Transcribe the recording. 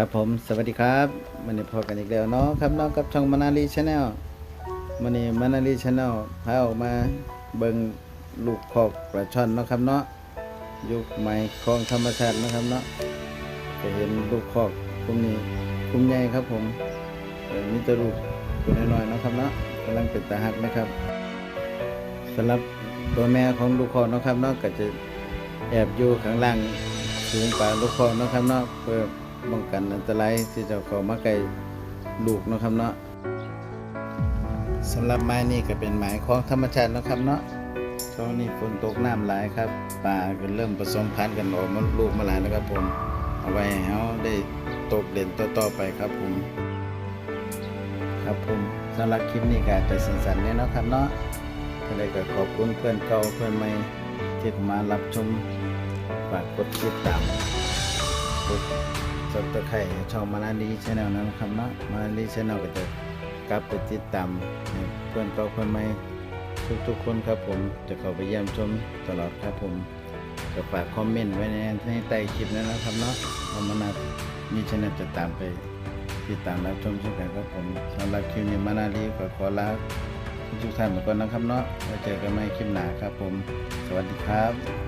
ครับผมสวัสดีครับวันนี้พอกันอีกแล้วเนาะครับเนาะกับช่องมานาลีชาแนลวันนี้มานาลีชาแนลพาออกมาเบิ่งลูกคอกปลาช่อนเนาะครับเนาะยุคใหม่คลองธรรมชาตินะครับเนาะจะเห็นลูกคอกกลุ่มนี้กลุ่มใหญ่ครับผมมีตัวลูกตัวน้อยๆนะครับเนาะกำลังเป็นตาหักนะครับสำหรับตัวแม่ของลูกคอกนะครับเนาะก็จะแอบอยู่ข้างล่างสูงกว่าลูกคอกนะครับเนาะเพื่อ ป้องกันอันตรายที่จะเข้ามาใกล้ลูกนะครับเนาะสำหรับไม้นี่ก็เป็นไม้ของธรรมชาตินะครับเนาะช่วงนี้ฝนตกน้ำหลายครับปลาก็เริ่มผสมพันธุ์กันออกมาลูกมาหลายแล้วครับผมเอาไว้ให้เขาได้ตกเด่นต่อๆไปครับผม ครับผมสำหรับคลิปนี้ก็จะสั้นๆเนี่ยเนาะครับเนาะก็เลยก็ขอบคุณเพื่อนเก่าเพื่อนใหม่ที่มารับชมฝากกดติดตามกด สับตะไคร่ช่องมานาลีชแนลนะครับเนาะมานาลีชแนลก็จะกลับไปติดตามเพื่อนเก่าเพื่อนใหม่ทุกๆคนครับผมจะเข้าไปเยี่ยมชมตลอดครับผมก็ฝากคอมเมนต์ไว้ในในใต้คลิปนั้นนะครับเนาะว่ามานาลีชแนลจะตามไปติดตามรับชมเช่นกันครับผมสำหรับคลิปนี้มานาลีก็ขอลาทุกท่านไปก่อนนะครับเนาะไว้เจอกันใหม่คลิปหน้าครับผม สวัสดีครับ